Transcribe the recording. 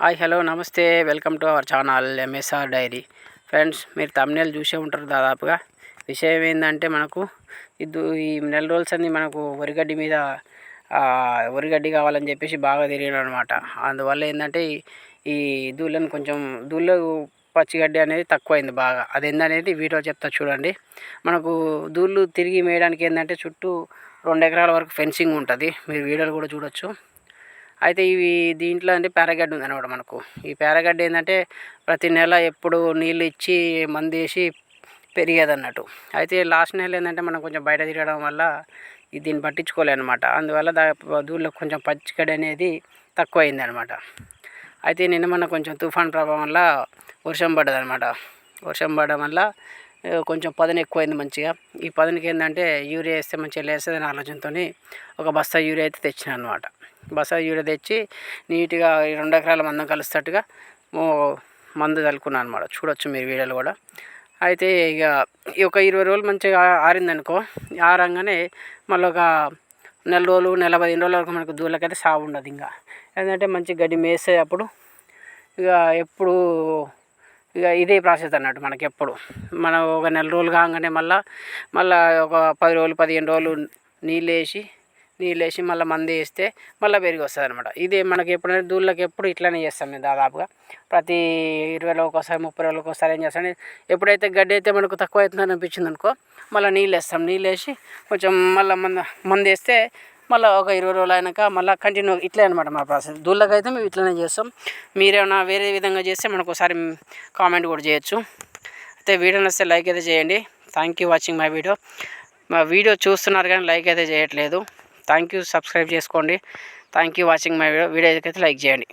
Hi hello నమస్తే welcome to our channel MSR diary friends మీరు తమిళ చూసే ఉంటారు దాదాపుగా. విషయం ఏంటంటే మనకు ఇది ఈ నెల రోజులు అన్ని మనకు వరిగడ్డి మీద వరిగడ్డి కావాలని చెప్పేసి బాగా తిరిగినాడు అనమాట అందువల్ల ఏంటంటే ఈ దూళ్ళను కొంచెం దూళ్ళు పచ్చిగడ్డి అనేది తక్కువైంది బాగా. అది ఏందనేది వీడియో చెప్తా చూడండి. మనకు దూళ్ళు తిరిగి మేయడానికి ఏంటంటే చుట్టూ రెండు ఎకరాల వరకు ఫెన్సింగ్ ఉంటుంది. మీరు వీడియోలు కూడా చూడొచ్చు. అయితే ఇవి దీంట్లో అంటే పేరగడ్డి ఉందన్నమాట మనకు. ఈ పేరగడ్డి ఏంటంటే ప్రతి నెల ఎప్పుడు నీళ్ళు ఇచ్చి మందు వేసి పెరిగేది అన్నట్టు అయితే లాస్ట్ నెల ఏంటంటే మనం కొంచెం బయట తిరగడం వల్ల దీన్ని పట్టించుకోలే అనమాట అందువల్ల దా దూళ్ళలో కొంచెం పచ్చిగడ్డ అనేది తక్కువ అనమాట అయితే నిన్న మన కొంచెం తుఫాన్ ప్రభావం వల్ల వర్షం పడ్డదనమాట వర్షం పడడం వల్ల కొంచెం పదన ఎక్కువైంది మంచిగా. ఈ పదనకి ఏంటంటే యూరియా వేస్తే మంచిగా లేస్తుంది ఆలోచనతో ఒక బస్తా యూరియా అయితే తెచ్చిన అనమాట బస్తా యూరియా తెచ్చి నీట్గా రెండు ఎకరాల మందం కలుస్తట్టుగా మందు చల్లుకున్నాను అనమాట చూడొచ్చు మీరు వీడియోలు కూడా. అయితే ఇక ఈ ఒక ఇరవై రోజులు మంచిగా ఆరిందనుకో ఆరంగానే మళ్ళీ ఒక నెల రోజులు నెల పదిహేను రోజుల వరకు మనకు దూళ్ళకైతే సాగు ఉండదు ఇంకా. ఏంటంటే మంచి గడ్డి మేసే అప్పుడు ఇక ఎప్పుడు ఇక ఇదే ప్రాసెస్ అన్నట్టు మనకి ఎప్పుడు మనం ఒక నెల రోజులు కాగానే మళ్ళీ మళ్ళీ ఒక పది రోజులు పదిహేను రోజులు నీళ్ళు వేసి నీళ్ళు వేసి మళ్ళీ మందు వేస్తే మళ్ళీ పెరిగి వస్తుంది అనమాట ఇదే మనకి ఎప్పుడైనా దూళ్ళకి ఎప్పుడు ఇట్లనే చేస్తాం మేము దాదాపుగా. ప్రతి ఇరవై ఒకసారి ముప్పై రోజులకు ఒకసారి ఏం చేస్తాం ఎప్పుడైతే గడ్డి అయితే మనకు తక్కువ అవుతుందని అనిపించింది అనుకో మళ్ళీ నీళ్ళు వేస్తాం నీళ్ళు వేసి కొంచెం మళ్ళీ మంద మంది వేస్తే మళ్ళీ ఒక ఇరవై రోజులు అయినాక మళ్ళీ కంటిన్యూ ఇట్లే అనమాట మా ప్రాసెస్ దూళ్ళకి అయితే మేము ఇట్లనే చేస్తాం. మీరేమైనా వేరే విధంగా చేస్తే మనకు ఒకసారి కామెంట్ కూడా చేయొచ్చు. అయితే వీడియో నచ్చితే లైక్ అయితే చేయండి. Thank you watching my video మా వీడియో చూస్తున్నారు కానీ లైక్ అయితే చేయట్లేదు. థ్యాంక్ యూ సబ్స్క్రైబ్ చేసుకోండి. Thank you watching my video video అయితే లైక్ చేయండి.